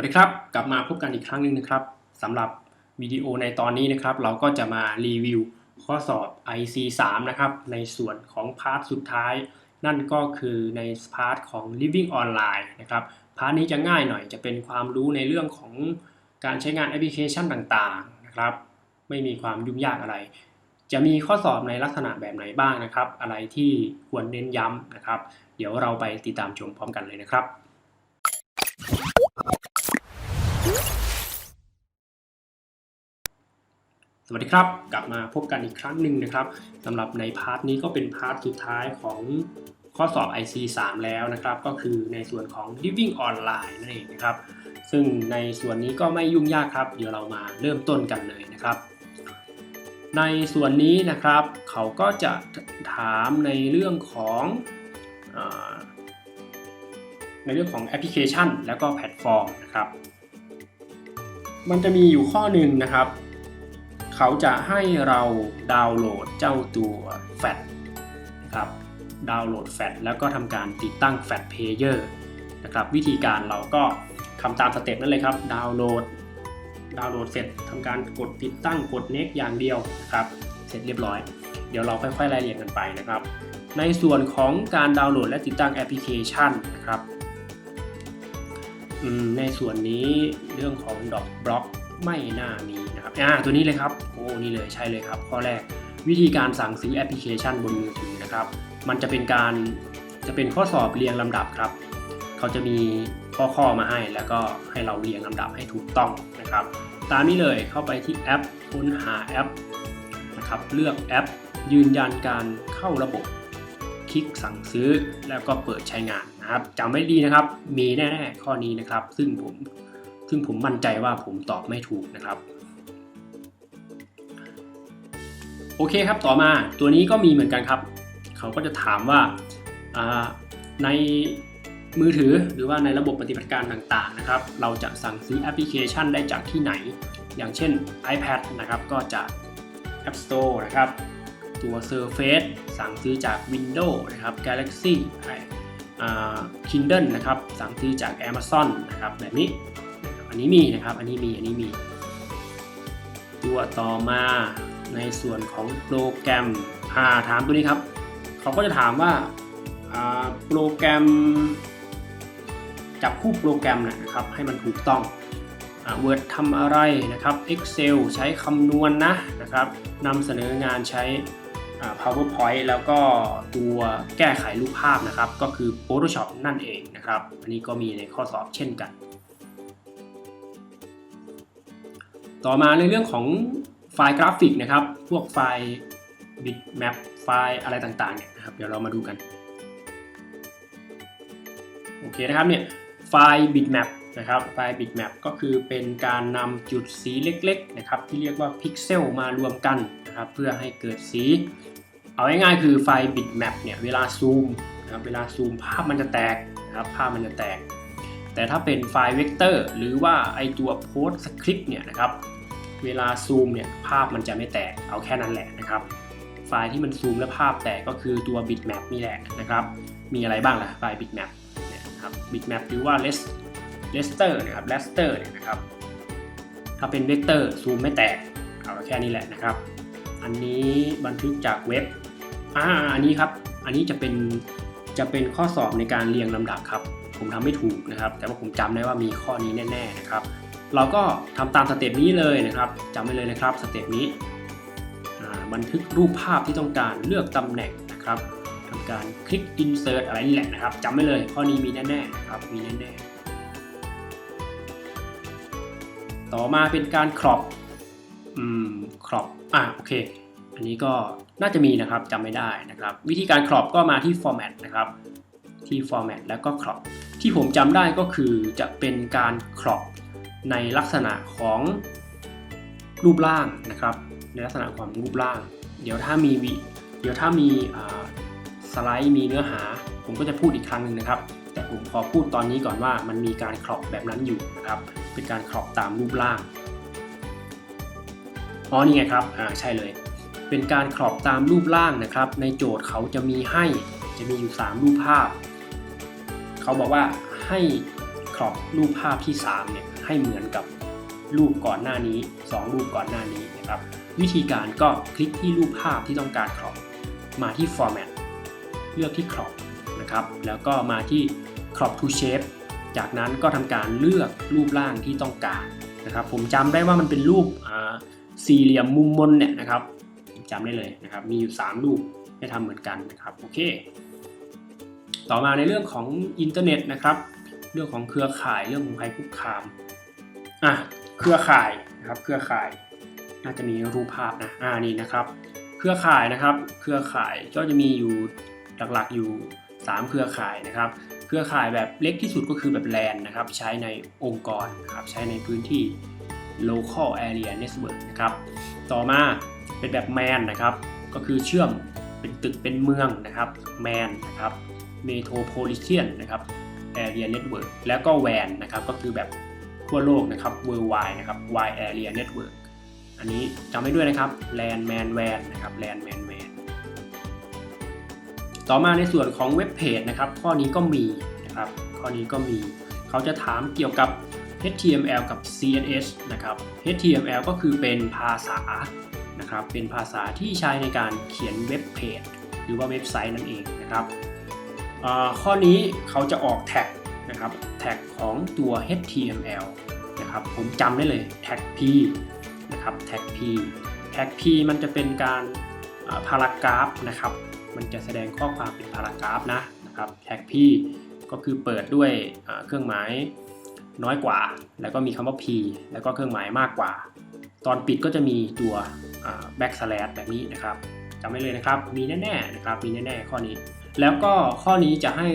วัสดีครับกลับมาพบกันอีกครั้งหนึ่งนะครับสำหรับวิดีโอในตอนนี้นะครับ เราก็จะมารีวิวข้อสอบ IC3 นะครับ ในส่วนของพาร์ทสุดท้าย นั่นก็คือในพาร์ทของ Living Online นะครับพาร์ทนี้จะง่ายหน่อยจะเป็นความรู้ในเรื่องของการใช้งานแอปพลิเคชันต่างๆนะครับ ไม่มีความยุ่งยากอะไร จะมีข้อสอบในลักษณะแบบไหนบ้างนะครับ อะไรที่ควรเน้นย้ำนะครับ เดี๋ยวเราไปติดตามชมพร้อมกันเลยนะครับ สวัสดีครับ กลับมาพบกันอีกครั้งหนึ่งนะครับสำหรับในพาร์ทนี้ก็เป็นพาร์ทสุดท้ายของข้อสอบ IC3 แล้วนะครับ ก็คือในส่วนของ Living Online นั่นเองนะครับ ซึ่งในส่วนนี้ก็ไม่ยุ่งยากครับ เดี๋ยวเรามาเริ่มต้นกันเลยนะครับ ในส่วนนี้นะครับ เขาก็จะถามในเรื่องของอในเรื่องของแอปพลิเคชัน แล้วก็แพลตฟอร์มนะครับ มันจะมีอยู่ข้อหนึ่งนะครับ เขาจะให้เราดาวน์โหลดเจ้าตัวแฟตนะครับดาวน์โหลดแฟตแล้วก็ทำการติดตั้งแฟตเพเยอร์นะครับวิธีการเราก็ทำตามสเต็ปนั่นเลยครับดาวน์โหลดดาวน์โหลดเสร็จทำการกดติดตั้งกด next อย่างเดียวนะครับเสร็จเรียบร้อย เดี๋ยวเราค่อยๆไล่เรียงกันไปนะครับ ในส่วนของการดาวน์โหลดและติดตั้งแอปพลิเคชันนะครับในส่วนนี้เรื่องของดอกบล็อก ไม่น่ามีนะครับอ่าตัวนี้เลยครับโอ้นี่เลยใช่เลยครับข้อแรกวิธีการสั่งซื้อแอปพลิเคชันบนมือถือนะครับ มันจะเป็นการจะเป็นข้อสอบเรียงลำดับครับ เขาจะมีข้อข้อมาให้แล้วก็ให้เราเรียงลำดับให้ถูกต้องนะครับ ตามนี้เลยเข้าไปที่แอปค้นหาแอปนะครับเลือกแอป ยืนยันการเข้าระบบ คลิกสั่งซื้อแล้วก็เปิดใช้งานนะครับจำไม่ดีนะครับ มีแน่ๆข้อนี้นะครับ ซึ่งผม ซึ่งผมมั่นใจว่าผมตอบไม่ถูกนะครับ โอเคครับต่อมาตัวนี้ก็มีเหมือนกันครับ เขาก็จะถามว่าในมือถือหรือว่าในระบบปฏิบัติการต่างๆนะครับ เราจะสั่งซื้อแอปพลิเคชันได้จากที่ไหน อย่างเช่น iPad นะครับก็จาก App Store นะครับตัว Surface สั่งซื้อจาก Windows นะครับ Galaxy อ่า Kindle นะครับสั่งซื้อจาก Amazon นะครับแบบนี้ อันนี้มีนะครับ อันนี้มี อันนี้มี ตัวต่อมาในส่วนของโปรแกรมอ่าถามตัวนี้ครับ เขาก็จะถามว่าอ่าโปรแกรม จับคู่โปรแกรมนะครับ ให้มันถูกต้องอ่า Word ทำอะไรนะครับ Excel ใช้คำนวณนะนะครับนำเสนองานใช้ PowerPoint แล้วก็ตัวแก้ไขรูปภาพนะครับ ก็คือ Photoshop นั่นเองนะครับ อันนี้ก็มีในข้อสอบเช่นกัน ต่อมาในเรื่องของไฟล์กราฟิกนะครับ พวกไฟล์ bitmap ไฟล์อะไรต่างๆเนี่ยนะครับ เดี๋ยวเรามาดูกัน โอเคนะครับเนี่ยไฟล์ bitmap นะครับไฟล์ bitmap ก็คือเป็นการนำจุดสีเล็กๆนะครับที่เรียกว่าพิกเซลมารวมกันนะครับเพื่อให้เกิดสี เอาง่ายๆคือไฟล์ bitmap เนี่ยเวลาซูมนะครับเวลาซูมภาพมันจะแตกนะครับภาพมันจะแตก แต่ถ้าเป็นไฟล์เวกเตอร์หรือว่าไอตัวโพสสคริปต์เนี่ยนะครับเวลาซูมเนี่ยภาพมันจะไม่แตกเอาแค่นั้นแหละนะครับ ไฟล์ที่มันซูมและภาพแตกก็คือตัว bitmap นี่แหละนะครับ มีอะไรบ้างล่ะไฟล์ bitmap เนี่ยนะครับ bitmap หรือว่า rest raster นะครับ raster เนี่ยนะครับ ถ้าเป็นเวกเตอร์ซูมไม่แตกเอาแค่นี้แหละนะครับ อันนี้บันทึกจากเว็บอ่าอันนี้ครับ อันนี้จะเป็นจะเป็นข้อสอบในการเรียงลำดับครับ ผมทำไม่ถูกนะครับ แต่ว่าผมจำได้ว่ามีข้อนี้แน่ๆนะครับ เราก็ทำตามสเต็ปนี้เลยนะครับจำไว้เลยนะครับสเต็ปนี้บันทึกรูปภาพที่ต้องการเลือกตำแหน่งนะครับทำการคลิก insert อะไรนี่แหละนะครับจำไว้เลยข้อนี้มีแน่ๆนะครับมีแน่ๆต่อมาเป็นการครอปอืมครอปอะโอเค อันนี้ก็น่าจะมีนะครับจำไม่ได้นะครับ วิธีการครอปก็มาที่ format นะครับที่ format แล้วก็ครอป ที่ผมจำได้ก็คือจะเป็นการครอปในลักษณะของรูปร่างนะครับ ในลักษณะของรูปร่าง เดี๋ยวถ้ามีวิเดี๋ยวถ้ามีสไลด์มีเนื้อหา ผมก็จะพูดอีกครั้งหนึ่งนะครับ แต่ผมขอพูดตอนนี้ก่อนว่ามันมีการครอปแบบนั้นอยู่นะครับ เป็นการครอปตามรูปร่างอ๋อนี่ไงครับอ่าใช่เลย เป็นการครอปตามรูปร่างนะครับ ในโจทย์เขาจะมีให้จะมีอยู่ 3 รูปภาพ เขาบอกว่าให้ครอปรูปภาพที่3เนี่ยให้เหมือนกับรูปก่อนหน้านี้ 2 รูปก่อนหน้านี้นะครับวิธีการก็คลิกที่รูปภาพที่ต้องการครอปมาที่ format เลือกที่ crop นะครับแล้วก็มาที่ crop to shape จากนั้นก็ทำการเลือกรูปร่างที่ต้องการนะครับผมจำได้ว่ามันเป็นรูปสี่เหลี่ยมมุมมนเนี่ยนะครับจำได้เลยนะครับมีอยู่ 3 รูปให้ทำเหมือนกันนะครับโอเค ต่อมาในเรื่องของอินเทอร์เน็ตนะครับ เรื่องของเครือข่ายเรื่องของภัยคุกคามอะเครือข่ายนะครับเครือข่ายน่าจะมีรูปภาพนะอ่านี่นะครับ เครือข่ายนะครับ เครือข่ายก็จะมีอยู่หลักๆอยู่ 3 เครือข่ายนะครับ เครือข่ายแบบเล็กที่สุดก็คือแบบแลนนะครับ ใช้ในองค์กรนะครับใช้ในพื้นที่ local area network นะครับต่อมาเป็นแบบ man นะครับ ก็คือเชื่อมเป็นตึกเป็นเมืองนะครับ man นะครับ metropolitan นะครับ area network แล้วก็ WAN นะครับ ก็คือแบบทั่วโลกนะครับ worldwide นะครับ wide area network อันนี้จำไว้ด้วยนะครับ LAN MAN WAN นะครับ LAN MAN WAN ต่อมาในส่วนของเว็บเพจนะครับ ข้อนี้ก็มีนะครับ ข้อนี้ก็มี เขาจะถามเกี่ยวกับ HTML กับ CSS นะครับ HTML ก็คือเป็นภาษานะครับ เป็นภาษาที่ใช้ในการเขียนเว็บเพจหรือว่าเว็บไซต์นั่นเองนะครับ ข้อนี้เขาจะออกแท็กนะครับแท็กของตัว HTML นะครับผมจำได้เลยแท็ก P นะครับแท็ก P แท็ก P มันจะเป็นการพารากราฟนะครับ มันจะแสดงข้อความเป็นพารากราฟนะนะครับแท็ก P ก็คือเปิดด้วยเครื่องหมายน้อยกว่า แล้วก็มีคำว่า p แล้วก็เครื่องหมายมากกว่า ตอนปิดก็จะมีตัว backslash แบบนี้นะครับจำไว้เลยนะครับ มีแน่ๆนะครับ มีแน่ๆ ข้อนี้ แล้วก็ข้อนี้จะให้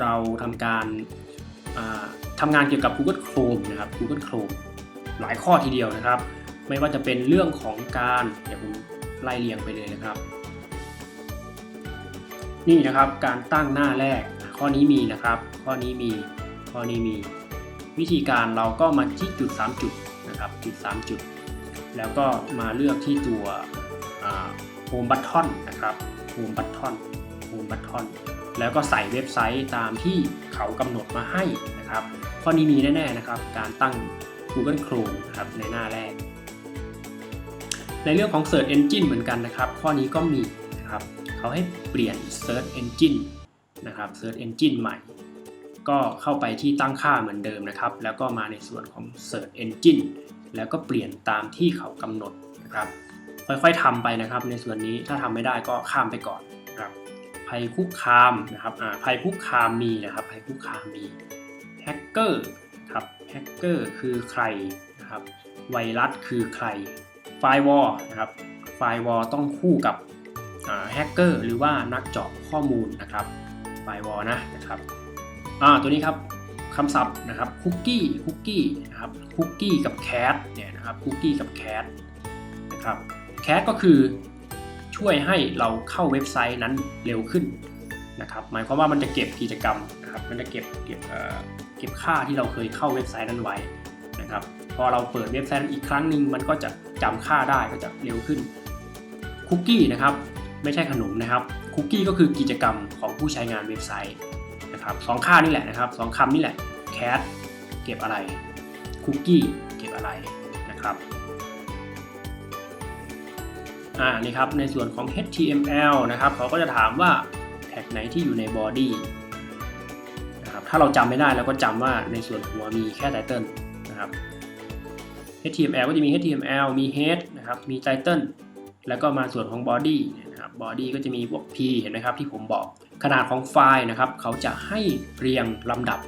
เราทำการทำงานเกี่ยวกับ Google Chrome นะครับ Google Chrome หลายข้อทีเดียวนะครับ ไม่ว่าจะเป็นเรื่องของการเดี๋ยวผมไล่เรียงไปเลยนะครับ นี่นะครับการตั้งหน้าแรกข้อนี้มีนะครับ ข้อนี้มีข้อนี้มี วิธีการเราก็มาที่จุด 3 จุดนะครับจุด 3 จุด แล้วก็มาเลือกที่ตัวโฮมบัตทอนนะครับโฮมบัตทอน โฮมบัตทอนแล้วก็ใส่เว็บไซต์ตามที่เขากำหนดมาให้นะครับ ข้อนี้มีแน่ๆนะครับ การตั้ง Google Chrome นะครับในหน้าแรก ในเรื่องของ Search Engine เหมือนกันนะครับ ข้อนี้ก็มีนะครับเขาให้เปลี่ยน Search Engine นะครับ Search Engine ใหม่ ก็เข้าไปที่ตั้งค่าเหมือนเดิมนะครับ แล้วก็มาในส่วนของ Search Engine แล้วก็เปลี่ยนตามที่เขากำหนดนะครับ ค่อยๆทำไปนะครับ ในส่วนนี้ถ้าทำไม่ได้ก็ข้ามไปก่อน ภัยคุกคามนะครับภัยคุกคามมีนะครับภัยคุกคามมีแฮกเกอร์ครับแฮกเกอร์คือใครนะครับไวรัสคือใครไฟวอลนะครับไฟวอลต้องคู่กับแฮกเกอร์หรือว่านักเจาะข้อมูลนะครับไฟวอลนะนะครับตัวนี้ครับคำศัพท์นะครับคุกกี้คุกกี้นะครับคุกกี้กับแคทเนี่ยนะครับคุกกี้กับแคทนะครับแคทก็คือ ช่วยให้เราเข้าเว็บไซต์นั้นเร็วขึ้นนะครับหมายความว่ามันจะเก็บกิจกรรมนะครับมันจะเก็บเก็บเก็บค่าที่เราเคยเข้าเว็บไซต์นั้นไว้นะครับพอเราเปิดเว็บไซต์อีกครั้งหนึ่งมันก็จะจำค่าได้ก็จะเร็วขึ้นคุกกี้นะครับไม่ใช่ขนมนะครับคุกกี้ก็คือกิจกรรมของผู้ใช้งานเว็บไซต์นะครับสองค่านี่แหละนะครับสองคำนี่แหละแคทเก็บอะไรคุกกี้เก็บอะไรนะครับ อ่านี่ครับในส่วนของ HTML นะครับเขาก็จะถามว่าแท็กไหนที่อยู่ใน body นะครับถ้าเราจำไม่ได้เราก็จำว่าในส่วนหัวมีแค่ title นะครับ HTML ก็จะมี HTML มี head นะครับ มี title แล้วก็มาส่วนของ body นะครับ body ก็จะมีพวก p เห็นไหมครับที่ผมบอกขนาดของไฟล์นะครับ เขาจะให้เรียงลำดับ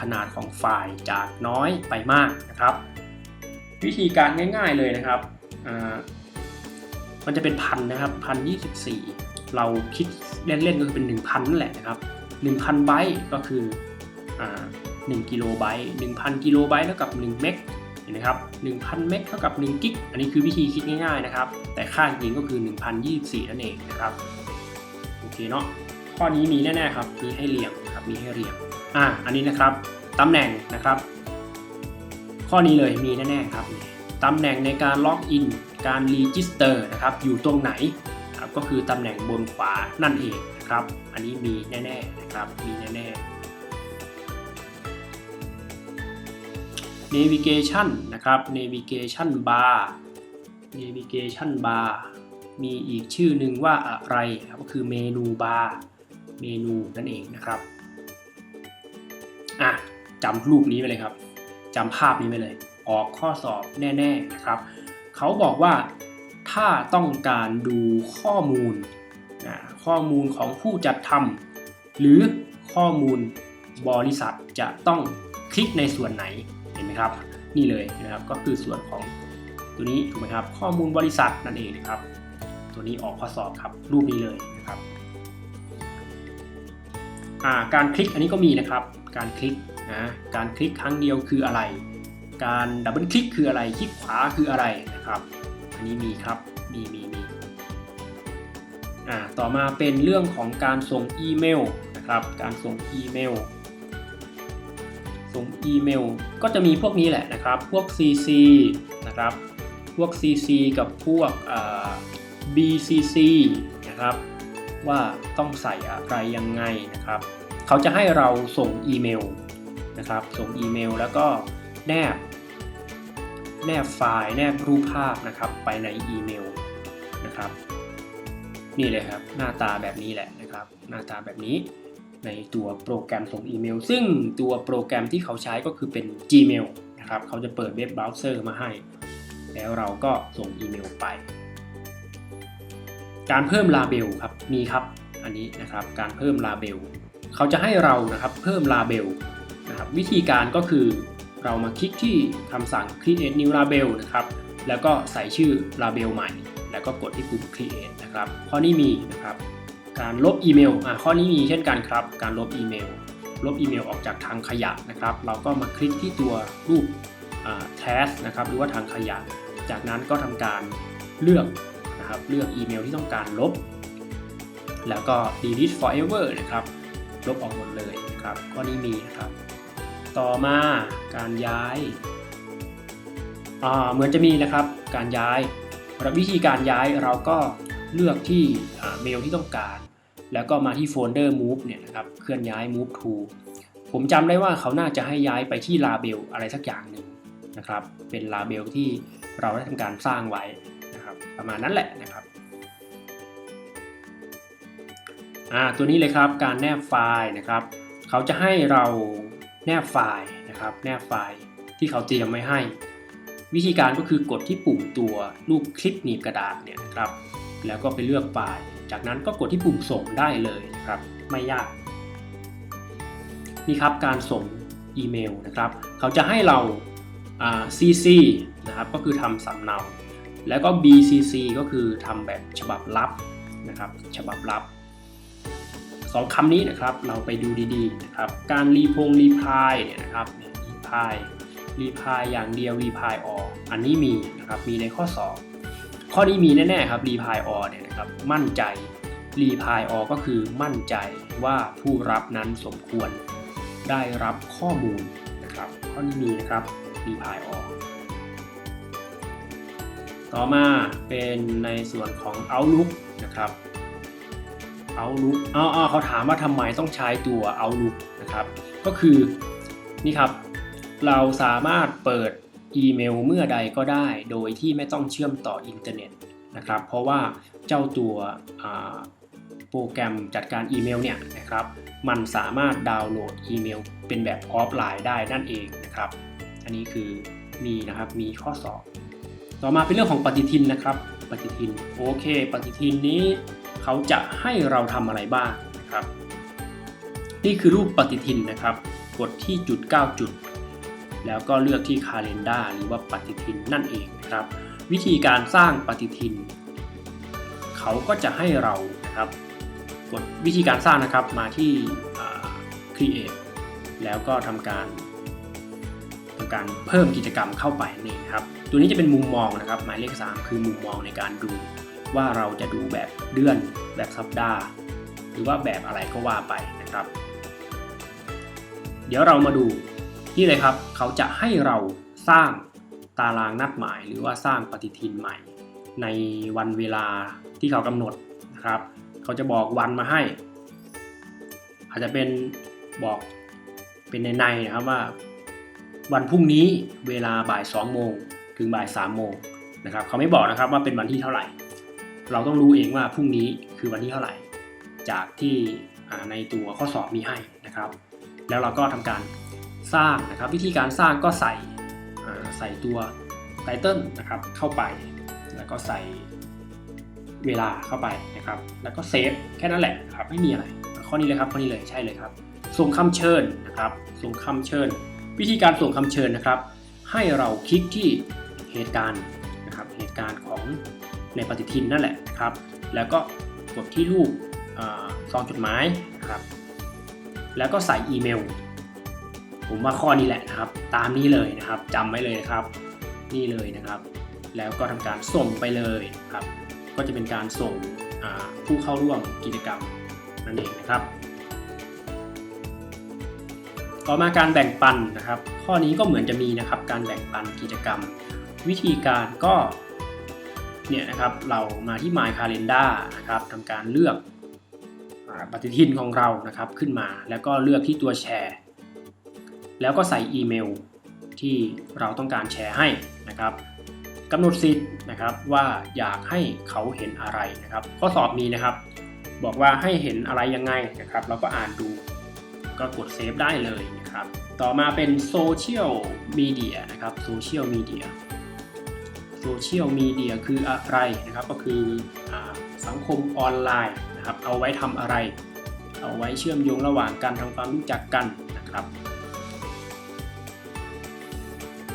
ขนาดของไฟล์จากน้อยไปมากนะครับ วิธีการง่ายๆเลยนะครับ มันจะเป็นพันนะครับพันยี่สิบสี่เราคิดเล่นๆก็คือเป็น1,000นั่นแหละนะครับ1,000ไบต์ก็คือ1กิโลไบต์1,000กิโลไบต์เท่ากับ1เมกเห็นไหมครับ1,000เมกเท่ากับ1กิกอันนี้คือวิธีคิดง่ายๆนะครับ แต่ค่าจริงก็คือ1,024นั่นเองนะครับโอเคเนาะข้อนี้มีแน่ๆครับมีให้เรียงครับมีให้เรียงอะอันนี้นะครับตำแหน่งนะครับ ข้อนี้เลยมีแน่ๆครับ ตำแหน่งในการล็อกอิน การรีจิสเตอร์นะครับอยู่ตรงไหนครับก็คือตำแหน่งบนขวานั่นเองนะครับ อันนี้มีแน่ๆนะครับมีแน่ๆ navigation นะครับ navigation bar navigation bar มีอีกชื่อหนึ่งว่าอะไรก็คือเมนูบาร์เมนูนั่นเองนะครับอะจำรูปนี้ไปเลยครับจำภาพนี้ไปเลย ออกข้อสอบแน่ๆนะครับ เขาบอกว่าถ้าต้องการดูข้อมูลนะข้อมูลของผู้จัดทำหรือข้อมูลบริษัทจะต้องคลิกในส่วนไหนเห็นไหมครับ นี่เลยนะครับก็คือส่วนของตัวนี้ถูกไหมครับ ข้อมูลบริษัทนั่นเองนะครับ ตัวนี้ออกข้อสอบครับรูปนี้เลยนะครับการคลิกอันนี้ก็มีนะครับ การคลิกนะการคลิกครั้งเดียวคืออะไร การดับเบิลคลิกคืออะไรคลิกขวาคืออะไรนะครับอันนี้มีครับมีมีมีอ่าต่อมาเป็นเรื่องของการส่งอีเมลนะครับการส่งอีเมลส่งอีเมลก็จะมีพวกนี้แหละนะครับ พวก CC นะครับ พวก CC กับพวก BCC นะครับ ว่าต้องใส่อะไรยังไงนะครับ เขาจะให้เราส่งอีเมลนะครับ ส่งอีเมลแล้วก็แนบ แนบไฟล์แนบรูปภาพนะครับไปในอีเมลนะครับนี่เลยครับหน้าตาแบบนี้แหละนะครับ หน้าตาแบบนี้ในตัวโปรแกรมส่งอีเมล ซึ่งตัวโปรแกรมที่เขาใช้ก็คือเป็น Gmail นะครับเขาจะเปิดเว็บเบราว์เซอร์มาให้ แล้วเราก็ส่งอีเมลไป การเพิ่มลาเบลครับมีครับอันนี้นะครับการเพิ่มลาเบลเขาจะให้เรานะครับเพิ่มลาเบลนะครับวิธีการก็คือ เรามาคลิกที่คำสั่ง create new label นะครับ แล้วก็ใส่ชื่อลาเบลใหม่ แล้วก็กดที่ปุ่ม create นะครับ ข้อนี้มีนะครับ การลบอีเมล อะข้อนี้มีเช่นกันครับ การลบอีเมล ลบอีเมลออกจากทางขยะนะครับ เราก็มาคลิกที่ตัวรูปแทสนะครับ หรือว่าทางขยะ จากนั้นก็ทำการเลือกนะครับ เลือกอีเมลที่ต้องการลบ แล้วก็ delete forever นะครับ ลบออกหมดเลยนะครับ ข้อนี้มีนะครับ ต่อมาการย้ายเหมือนจะมีนะครับการย้ายวิธีการย้ายเราก็เลือกที่เมลที่ต้องการ แล้วก็มาที่โฟลเดอร์ move เนี่ยนะครับเคลื่อนย้าย move to ผมจำได้ว่าเขาน่าจะให้ย้ายไปที่ลาเบลอะไรสักอย่างหนึ่งนะครับ เป็นลาเบลที่เราได้ทำการสร้างไว้นะครับ ประมาณนั้นแหละนะครับตัวนี้เลยครับการแนบไฟล์นะครับ เขาจะให้เรา แนบไฟล์นะครับแนบไฟล์ที่เขาเตรียมไว้ให้ วิธีการก็คือกดที่ปุ่มตัวรูปคลิปหนีบกระดาษเนี่ยนะครับแล้วก็ไปเลือกไฟล์จากนั้นก็กดที่ปุ่มส่งได้เลยนะครับไม่ยากนี่ครับการส่งอีเมลนะครับเขาจะให้เรา CC นะครับก็คือทำสำเนา แล้วก็ BCC ก็คือทำแบบฉบับลับนะครับฉบับลับ สองคำนี้นะครับเราไปดูดีๆนะครับการรีพงรีพายเนี่ยนะครับรีพายรีพายอย่างเดียวรีพายอออันนี้มีนะครับมีในข้อสอบข้อนี้มีแน่ๆครับรีพายออเนี่ยนะครับมั่นใจรีพายออก็คือมั่นใจว่าผู้รับนั้นสมควรได้รับข้อมูลนะครับข้อนี้มีนะครับรีพายออต่อมาเป็นในส่วนของ Outlook นะครับ Outlook อ๋อเขาถามว่าทำไมต้องใช้ตัว Outlook นะครับ ก็คือนี่ครับ เราสามารถเปิดอีเมลเมื่อใดก็ได้ โดยที่ไม่ต้องเชื่อมต่ออินเทอร์เน็ตนะครับ เพราะว่าเจ้าตัวโปรแกรมจัดการอีเมลเนี่ยนะครับ มันสามารถดาวน์โหลดอีเมลเป็นแบบออฟไลน์ได้นั่นเองนะครับ อันนี้คือมีนะครับ มีข้อสอบ ต่อมาเป็นเรื่องของปฏิทินนะครับ ปฏิทิน โอเค ปฏิทินนี้ เขาจะให้เราทำอะไรบ้างนะครับ นี่คือรูปปฏิทินนะครับ กดที่จุด 9 จุด แล้วก็เลือกที่ Calendar หรือว่าปฏิทินนั่นเองนะครับ วิธีการสร้างปฏิทิน เขาก็จะให้เรานะครับ กดวิธีการสร้างนะครับมาที่ Create แล้วก็ทำการทำการเพิ่มกิจกรรมเข้าไปนี่ครับ ตัวนี้จะเป็นมุมมองนะครับ หมายเลข 3 คือมุมมองในการดู ว่าเราจะดูแบบเดือนแบบสัปดาห์ หรือว่าแบบอะไรก็ว่าไปนะครับ เดี๋ยวเรามาดูนี่เลยครับ เขาจะให้เราสร้างตารางนัดหมาย หรือว่าสร้างปฏิทินใหม่ ในวันเวลาที่เขากำหนดนะครับ เขาจะบอกวันมาให้ อาจจะเป็นบอกเป็นในในนะครับว่า วันพรุ่งนี้เวลาบ่าย2โมงถึงบ่าย3โมงนะครับ เขาไม่บอกนะครับว่าเป็นวันที่เท่าไหร่ เราต้องรู้เองว่าพรุ่งนี้คือวันที่เท่าไหร่ จากที่ในตัวข้อสอบมีให้นะครับ แล้วเราก็ทำการสร้างนะครับ วิธีการสร้างก็ใส่ใส่ตัวไตเติลนะครับเข้าไป แล้วก็ใส่เวลาเข้าไปนะครับ แล้วก็เซฟแค่นั้นแหละนะครับไม่มีอะไร ข้อนี้เลยครับข้อนี้เลยใช่เลยครับ ส่งคำเชิญนะครับ ส่งคำเชิญ วิธีการส่งคำเชิญนะครับ ให้เราคลิกที่เหตุการณ์นะครับเหตุการณ์ของ ในปฏิทินนั่นแหละครับ แล้วก็กดที่รูปซองจดหมายครับ แล้วก็ใส่อีเมล ผมว่าข้อนี้แหละนะครับ ตามนี้เลยนะครับจำไว้เลยนะครับ นี่เลยนะครับ แล้วก็ทำการส่งไปเลยครับ ก็จะเป็นการส่งผู้เข้าร่วมกิจกรรมนั่นเองนะครับ ต่อมาการแบ่งปันนะครับ ข้อนี้ก็เหมือนจะมีนะครับ การแบ่งปันกิจกรรม วิธีการก็ เนี่ยนะครับเรามาที่ My Calendar นะครับทำการเลือกปฏิทินของเรานะครับขึ้นมา แล้วก็เลือกที่ตัวแชร์ แล้วก็ใส่อีเมลที่เราต้องการแชร์ให้นะครับกำหนดสิทธิ์นะครับว่าอยากให้เขาเห็นอะไรนะครับ ข้อสอบมีนะครับ บอกว่าให้เห็นอะไรยังไงนะครับ เราก็อ่านดูก็กดเซฟได้เลยนะครับ ต่อมาเป็นโซเชียลมีเดียนะครับโซเชียลมีเดีย โซเชียลมีเดียคืออะไรนะครับ ก็คืออสังคมออนไลน์นะครับ เอาไว้ทำอะไร เอาไว้เชื่อมโยงระหว่างการทำความรู้จักกันนะครับ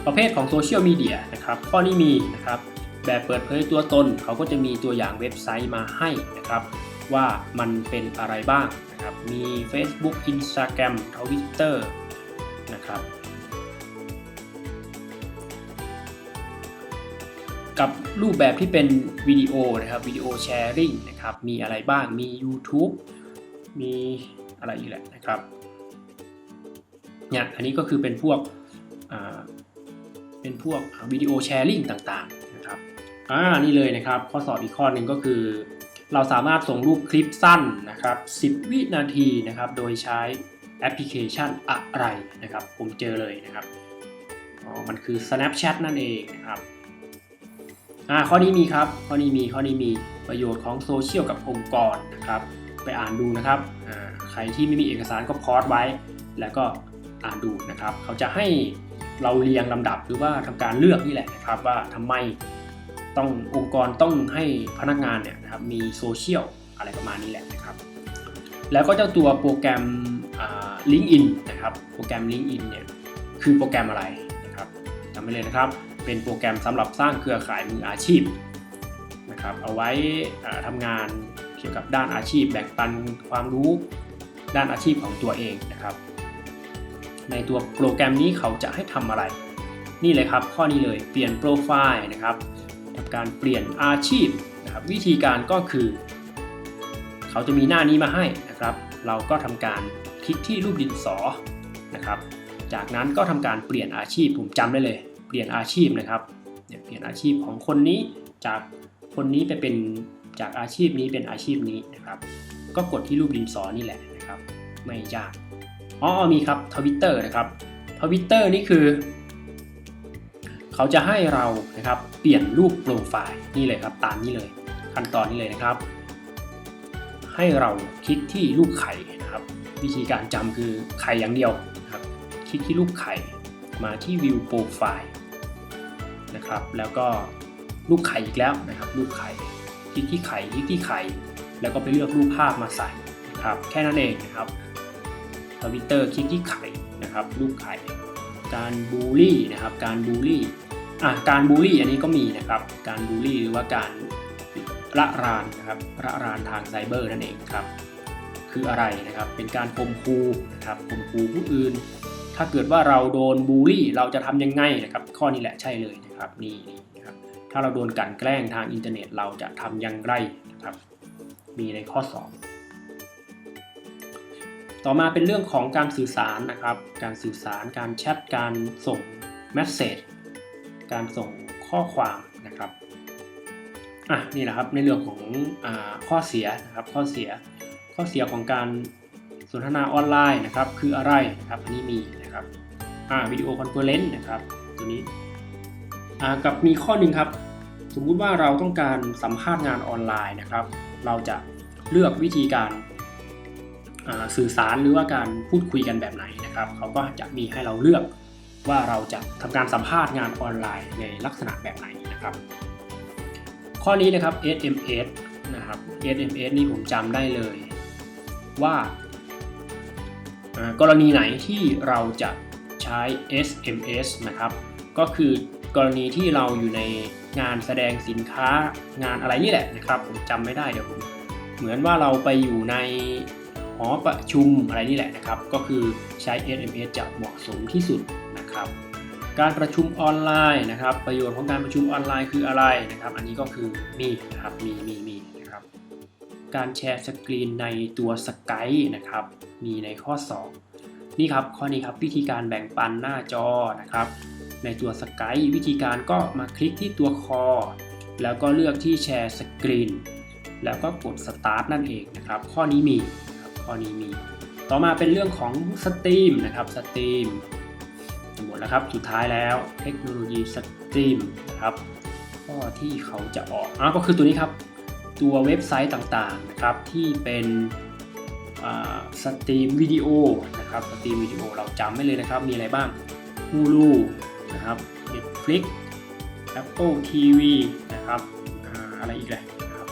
ประเภทของโซเชียลมีเดียนะครับ ข้อนี้มีนะครับ แบบเปิดเผยตัวตน เขาก็จะมีตัวอย่างเว็บไซต์มาให้นะครับ ว่ามันเป็นอะไรบ้างนะครับ มี Facebook Instagram Twitter นะครับ กับรูปแบบที่เป็นวิดีโอนะครับวิดีโอแชร์ริงนะครับมีอะไรบ้างมี YouTube มีอะไรอีกแหละนะครับเนี่ยอันนี้ก็คือเป็นพวกเป็นพวกวิดีโอแชร์ลิงต่างๆนะครับอ่านี่เลยนะครับ ข้อสอบอีกข้อหนึ่งก็คือ เราสามารถส่งรูปคลิปสั้นนะครับ 10 วินาทีนะครับ โดยใช้แอปพลิเคชันอะไรนะครับ ผมเจอเลยนะครับอ๋อมันคือ Snapchat นั่นเองนะครับ อ่าข้อนี้มีครับข้อนี้มีข้อนี้มีประโยชน์ของโซเชียลกับองค์กรนะครับไปอ่านดูนะครับอ่าใครที่ไม่มีเอกสารก็พอสไว้ แล้วก็อ่านดูนะครับ เขาจะให้เราเรียงลำดับหรือว่าทำการเลือกนี่แหละนะครับ ว่าทำไมต้ององค์กรต้องให้พนักงานเนี่ยนะครับมีโซเชียลอะไรประมาณนี้แหละนะครับ แล้วก็เจ้าตัวโปรแกรมลิงก์อินนะครับ โปรแกรม LinkedIn เนี่ยคือโปรแกรมอะไรนะครับจำไว้เลยนะครับ เป็นโปรแกรมสำหรับสร้างเครือข่ายมืออาชีพนะครับเอาไว้อ่าทำงานเกี่ยวกับด้านอาชีพ แบ่งปันความรู้ด้านอาชีพของตัวเองนะครับ ในตัวโปรแกรมนี้เขาจะให้ทำอะไร นี่เลยครับข้อนี้เลยเปลี่ยนโปรไฟล์นะครับทำการเปลี่ยนอาชีพนะครับวิธีการก็คือ เขาจะมีหน้านี้มาให้นะครับ เราก็ทำการคลิกที่รูปดินสอนะครับ จากนั้นก็ทำการเปลี่ยนอาชีพผมจำได้เลย เปลี่ยนอาชีพนะครับเนี่ยเปลี่ยนอาชีพของคนนี้จากคนนี้ไปเป็นจากอาชีพนี้เป็นอาชีพนี้นะครับ ก็กดที่รูปดินสอนี่แหละนะครับ ไม่ยากอ๋อมีครับทวิตเตอร์นะครับทวิตเตอร์นี่คือเขาจะให้เรานะครับเปลี่ยนรูปโปรไฟล์นี่เลยครับตามนี้เลยขั้นตอนนี้เลยนะครับ ให้เราคลิกที่รูปไข่นะครับ วิธีการจำคือไข่อย่างเดียวนะครับ คลิกที่รูปไข่ มาที่วิวโปรไฟล์นะครับ แล้วก็รูปไข่อีกแล้วนะครับ รูปไข่คลิกที่ไข่คลิกที่ไข่ แล้วก็ไปเลือกรูปภาพมาใส่นะครับ แค่นั้นเองนะครับทวิตเตอร์คลิกที่ไข่นะครับ รูปไข่ การบูลลี่นะครับ การบูลลี่อะการบูลลี่อันนี้ก็มีนะครับ การบูลลี่หรือว่าการละรานนะครับละรานทางไซเบอร์นั่นเองครับ คืออะไรนะครับ เป็นการข่มขู่นะครับข่มขู่ผู้อื่น ถ้าเกิดว่าเราโดนบูลลี่เราจะทำยังไงนะครับ ข้อนี้แหละใช่เลยนะครับนี่นี่นะครับถ้าเราโดนกันแกล้งทางอินเทอร์เน็ตเราจะทำอย่างไรนะครับ มีในข้อสอบต่อมาเป็นเรื่องของการสื่อสารนะครับ การสื่อสารการแชทการส่งเมสเซจการส่งข้อความนะครับอะนี่แหละครับในเรื่องของอข้อเสียนะครับข้อเสียข้อเสียของการสนทนาออนไลน์นะครับคืออะไรนะครับอันนี้มีนะ วิดีโอคอนเฟอเรนซ์นะครับตัวนี้อ่ากับมีข้อหนึ่งครับ สมมุติว่าเราต้องการสัมภาษณ์งานออนไลน์นะครับ เราจะเลือกวิธีการาสื่อสารหรือว่าการพูดคุยกันแบบไหนนะครับเขาก็จะมีให้เราเลือกว่าเราจะทำการสัมภาษณ์งานออนไลน์ในลักษณะแบบไหนนะครับ ข้อนี้นะครับ SMS นะครับ SMS นี่ผมจำได้เลยว่ากรณีไหนที่เราจะ ใช้ SMS นะครับ ก็คือกรณีที่เราอยู่ในงานแสดงสินค้างานอะไรนี่แหละนะครับ ผมจำไม่ได้เดี๋ยวผมเหมือนว่าเราไปอยู่ในหอประชุมอะไรนี่แหละนะครับ ก็คือใช้ SMS จะเหมาะสมที่สุดนะครับ การประชุมออนไลน์นะครับ ประโยชน์ของการประชุมออนไลน์คืออะไรนะครับ อันนี้ก็คือมีนะครับมีมีมีนะครับ การแชร์สกรีนในตัวสกายนะครับ มีในข้อ 2 นี่ครับข้อนี้ครับวิธีการแบ่งปันหน้าจอนะครับ ในตัวสกายวิธีการก็มาคลิกที่ตัวคอ แล้วก็เลือกที่แชร์สกรีนแล้วก็กดสตาร์ทนั่นเองนะครับ ข้อนี้มีครับข้อนี้มี ต่อมาเป็นเรื่องของสตรีมนะครับสตรีมหมดแล้วครับสุดท้ายแล้วเทคโนโลยีสตรีมนะครับข้อที่เขาจะออกอะก็คือตัวนี้ครับ ตัวเว็บไซต์ต่างๆนะครับที่เป็น สตรีมวิดีโอนะครับสตรีมวิดีโอเราจำไม่เลยนะครับ มีอะไรบ้าง Hulu นะครับ Netflix Apple TV นะครับอะไรอีกเลยนะครับ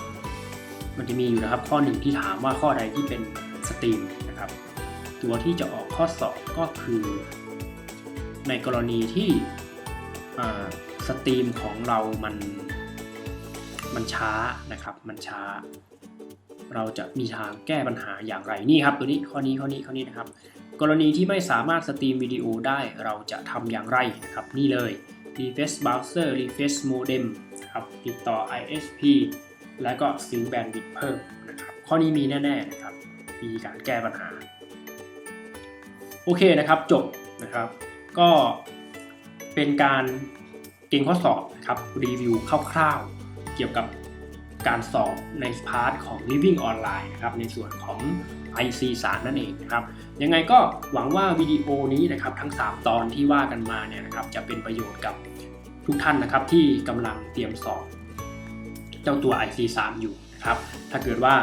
มันจะมีอยู่นะครับข้อหนึ่งที่ถามว่าข้อใดที่เป็นสตรีมนะครับ ตัวที่จะออกข้อสอบก็คือ ในกรณีที่สตรีมของเรามันมันช้านะครับ มันช้า เราจะมีทางแก้ปัญหาอย่างไรนี่ครับตัวนี้ข้อนี้ข้อนี้ข้อนี้นะครับ กรณีที่ไม่สามารถสตรีมวิดีโอได้เราจะทำอย่างไรนะครับ นี่เลย refresh browser refresh modem ครับติดต่อ ISP แล้วก็ซื้อแบนด์วิดต์เพิ่มนะครับข้อนี้มีแน่ๆนะครับมีการแก้ปัญหา โอเคนะครับจบนะครับ ก็เป็นการเก่งข้อสอบนะครับรีวิวคร่าวๆ เกี่ยวกับ การสอบในพาร์ทของ Living Online นะครับในส่วนของ IC สารนั่นเองนะครับยังไงก็หวังว่าวิดีโอนี้นะครับทั้ง 3 ตอนที่ว่ากันมาเนี่ยนะครับจะเป็นประโยชน์กับทุกท่านนะครับที่กำลังเตรียมสอบ เจ้าตัว IC 3อยู่นะครับถ้าเกิดว่า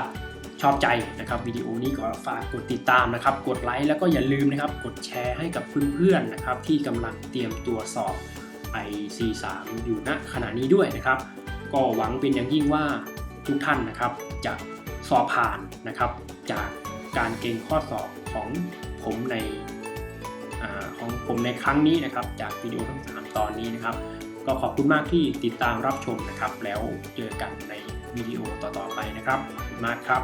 ชอบใจนะครับวิดีโอนี้ก็ฝากกดติดตามนะครับ กดไลค์แล้วก็อย่าลืมนะครับ กดแชร์ให้กับเพื่อนๆนะครับที่กำลังเตรียมตัวสอบ IC 3 อยู่ณขณะนี้ด้วยนะครับ ก็หวังเป็นอย่างยิ่งว่าทุกท่านนะครับจะสอบผ่านนะครับ จากการเก่งข้อสอบของผมในอของผมในครั้งนี้นะครับ จากวิดีโอทั้ง 3 ตอนนี้นะครับ ก็ขอบคุณมากที่ติดตามรับชมนะครับ แล้วเจอกันในวิดีโอต่อๆไปนะครับขอบคุณมากครับ